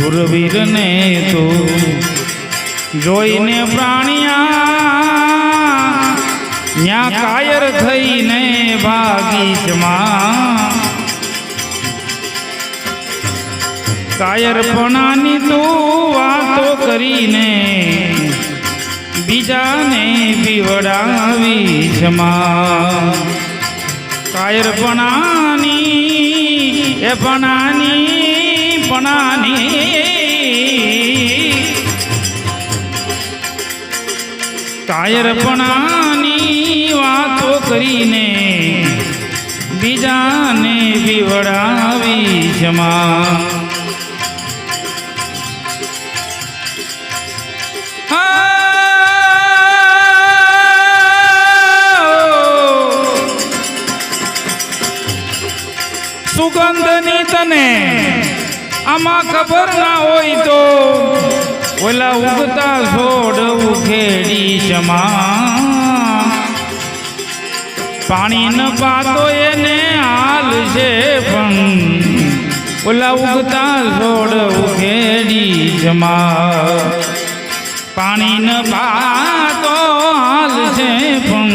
સુરવીરને તો જોઈને પ્રાણિયા ન્યા કાયર થઈને ભાગીચમાં કાયરપણાની તું વાતો કરીને બીજાને પીવડાવી જમા કાયરપણાની, એ પણાની પણાની કાયરપણાની વાતો કરીને બીજાને બીવડાવી જમા સુગંધની તને આમાં ખબર ના હોય તો ઓલા ઉગતા છોડ ઉખેડી જમા. પાણી ન પાતો એને હાલ છે પણ ઓલા ઉગતા છોડ ઉખેડી જમા. પાણી ન પાતો હાલ છે પણ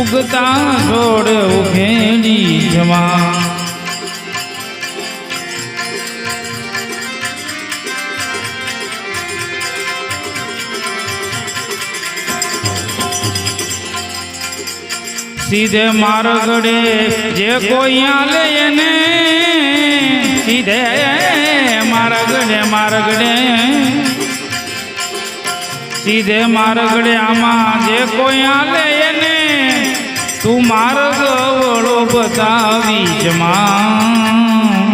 ઉગતા છોડ ઉખેડી જમા. સીધે મારગડે જે કોઈ આલે એને, સીધે મારગડે મારગડે સીધે મારગડે આમાં. જે કોઈ આલે એને, તું માર્ગ વળો બતાવી જમા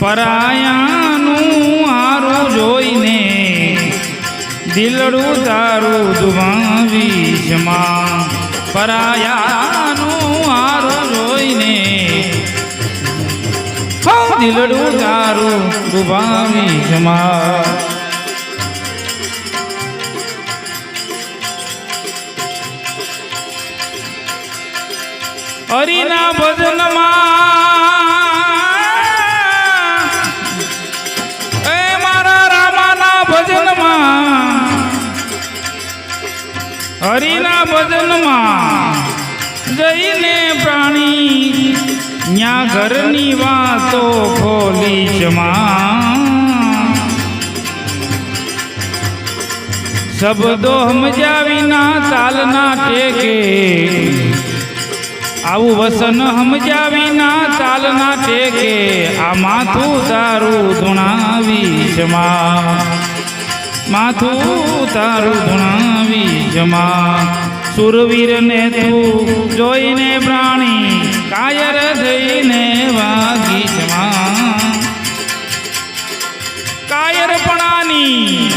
પરાયાનું હારું જોઈને દિલડું તારું દુભાવી પરાયાનું આરો જોઈને દિલડું તારું દુભાવી જમા હરિના ભજનમાં ભજનમાં જઈને પ્રાણી ન્યા ઘરની વાતો ખોલી જમા. શબ્દો સમજ્યા વિના તાલના ટેકે. આવું વસન સમજ્યા વિના ચાલના ટેકે. આ માથું તારું ધૂણાવી જમા. માથું તારું ધૂણાવી જમા. સુરવીરને તું જોઈને પ્રાણી કાયર થઈને વાગી કાયરપણાની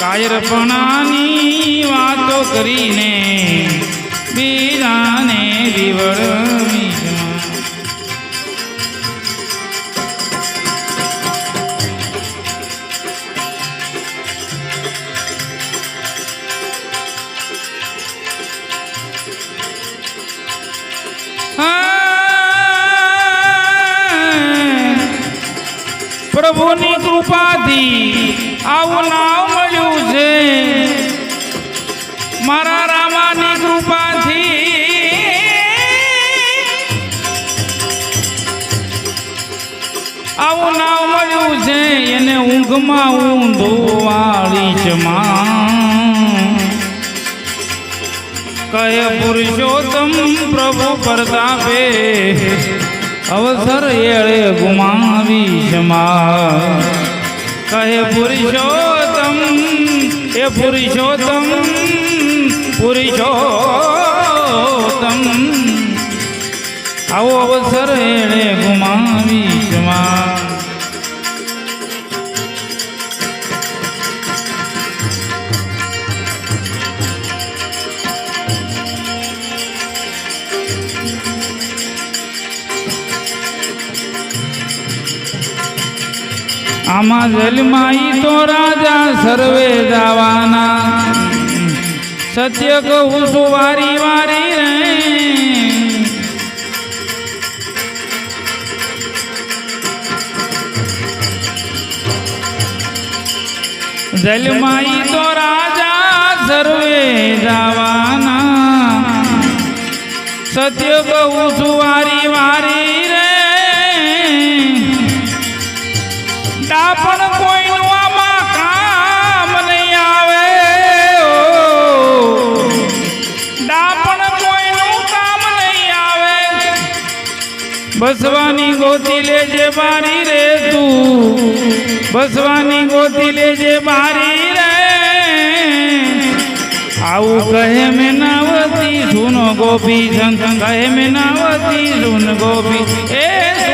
કાયરપણાની વાતો કરીને બીજાને વિવળવી પ્રભુની કૃપાથી આવું નામ મળ્યું છે. મારા રામાની કૃપાથી આવું નામ મળ્યું છે. એને ઊંઘમાં ઊંધો વાળી જમા કહે પુરુષોત્તમ પ્રભુ પ્રતાપે અવસર એળે ગુમાવી ક્ષમા કહે પુરુષોત્તમ એ પુરુષોત્તમ પુરુષોત્તમ. આવો અવસર એળે ગુમાવી ક્ષમા આમાં જલમાઈ તો રાજા સર્વે જવાના સત્ય કહું છું, વારી વારી રે. જલમાઈ તો રાજા સર્વે જવાના સત્ય કહું છું બસવાની ગોતી લેજે બારી રે તું બસવાની ગોતી લેજે બારી રે આવું કહે મેં નાવતી સુનો ગોપી સંત કહે મેં નાવતી સુન ગોપી એ